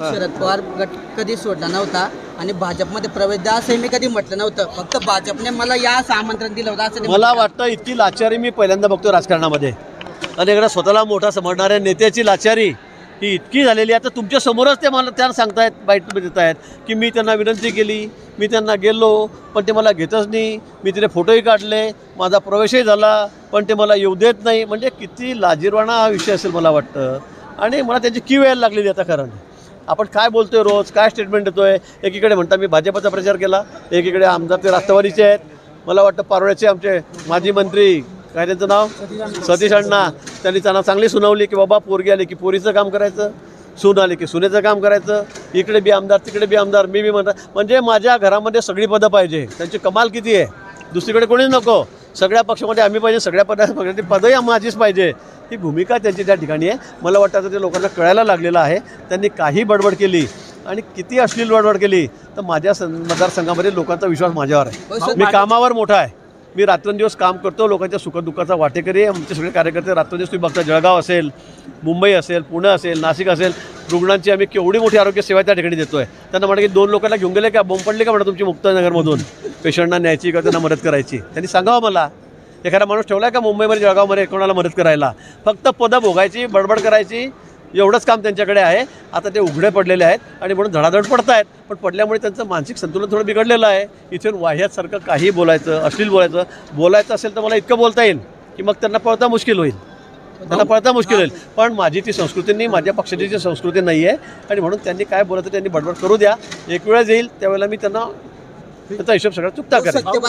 शरद पवार गट कधी सोडला नव्हता आणि भाजपमध्ये प्रवेश द्या असंही मी कधी म्हटलं नव्हतं. फक्त भाजपने मला या असं आमंत्रण दिलं होतं असं मला. वाटतं इतकी लाचारी मी पहिल्यांदा बघतो राजकारणामध्ये. आणि एकदा स्वतःला मोठा समजणाऱ्या नेत्याची लाचारी ही इतकी झालेली आहे. आता तुमच्या समोरच ते मला त्यांना सांगतायत बाईट देत आहेत की मी त्यांना विनंती केली मी त्यांना गेलो पण ते मला घेतच नाही. मी तिथे फोटोही काढले माझा प्रवेशही झाला पण ते मला येऊ देत नाही. म्हणजे किती लाजीरवाणा हा विषय असेल मला वाटतं. आणि मला त्याची की यायला लागलेली आता कारण आपण काय बोलतोय रोज? काय स्टेटमेंट देतोय? एकीकडे म्हणता मी भाजपचा प्रचार केला एकीकडे आमदार ते राष्ट्रवादीचे आहेत. मला वाटतं पारोळ्याचे आमचे माजी मंत्री काय त्यांचं नाव? सतीश अण्णा. त्यांनी त्यांना चांगली सुनावली की बाबा पोरगी आली की पोरीचं काम करायचं सून आली की सुनेचं काम करायचं इकडे बी आमदार तिकडे बी आमदार मी बी म्हणतात म्हणजे माझ्या घरामध्ये सगळी पदं पाहिजे. त्यांची कमाल किती आहे? दुसरीकडे कोणीच नको. सगळ्या पक्षामध्ये आम्ही पाहिजे सगळ्या पदा पदही माझीच पाहिजे. ही भूमिका त्यांची त्या ठिकाणी आहे. मला वाटतं आता ते लोकांना कळायला लागलेलं आहे. त्यांनी काही बडबड केली आणि किती अश्लील बडबड केली तर माझ्या सं- मतदारसंघामध्ये लोकांचा विश्वास माझ्यावर आहे. मी कामावर मोठा आहे. मी रात्रंदिवस काम करतो लोकांच्या सुखदुःखाचा वाटेकरी आहे. आमचे सगळे कार्यकर्ते रात्रंदिवस तुम्ही बघता जळगाव असेल मुंबई असेल पुणे असेल नाशिक असेल रुग्णांची आम्ही केवढी मोठी आरोग्य सेवा त्या ठिकाणी देतोय. त्यांना म्हणा की दोन लोकांना घेऊन गेले का? बोंब पडली का म्हणा तुमची मुक्तानगरमधून पेशंटना न्यायची का? त्यांना मदत करायची. त्यांनी सांगावं मला. एखादा माणूस ठेवला का मुंबईमध्ये जळगावमध्ये कोणाला मदत करायला? फक्त पदं भोगायची बडबड करायची एवढंच काम त्यांच्याकडे आहे. आता ते उघडे पडलेले आहेत आणि म्हणून धडाधड पडत आहेत पण पडल्यामुळे त्यांचं मानसिक संतुलन थोडं बिघडलेलं आहे. इथून वाह्यासारखं काही बोलायचं अश्लील बोलायचं. बोलायचं असेल तर मला इतकं बोलता येईल की मग त्यांना पळता मुश्किल होईल. त्यांना पळता मुश्किल होईल. पण माझी ती संस्कृती नाही माझ्या पक्षाची ती संस्कृती नाही आहे. आणि म्हणून त्यांनी काय बोलायचं त्यांनी बडबड करू द्या. एक वेळेस येईल त्यावेळेला मी त्यांना त्याचा हिशोब सगळा चुकता करेन.